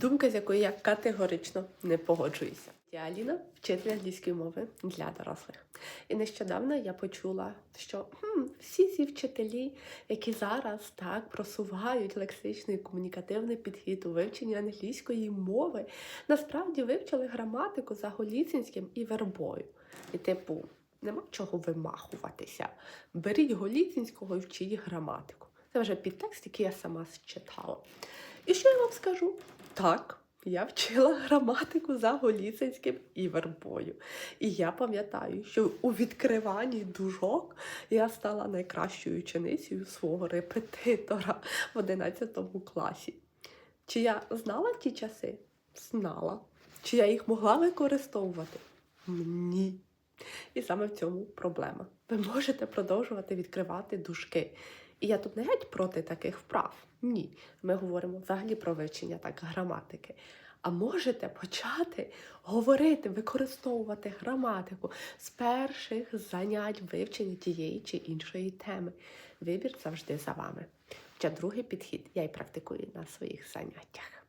Думка, з якою я категорично не погоджуюся. Я Аліна, вчитель англійської мови для дорослих. І нещодавно я почула, що хм, всі ці вчителі, які зараз так просувають лексичний і комунікативний підхід у вивченні англійської мови, насправді вивчили граматику за Голіцинським і вербою. І типу, нема чого вимахуватися. Беріть Голіцинського і вчіть граматику. Це вже підтекст, який я сама читала. І що я вам скажу? Так, я вчила граматику за Голіцинським і вербою. І я пам'ятаю, що у відкриванні дужок я стала найкращою ученицею свого репетитора в 11 класі. Чи я знала ті часи? Знала. Чи я їх могла використовувати? Ні. І саме в цьому проблема. Ви можете продовжувати відкривати дужки. І я тут не геть проти таких вправ. Ні. Ми говоримо взагалі про вивчення так граматики. А можете почати говорити, використовувати граматику з перших занять вивчення тієї чи іншої теми. Вибір завжди за вами. Хоча другий підхід я й практикую на своїх заняттях.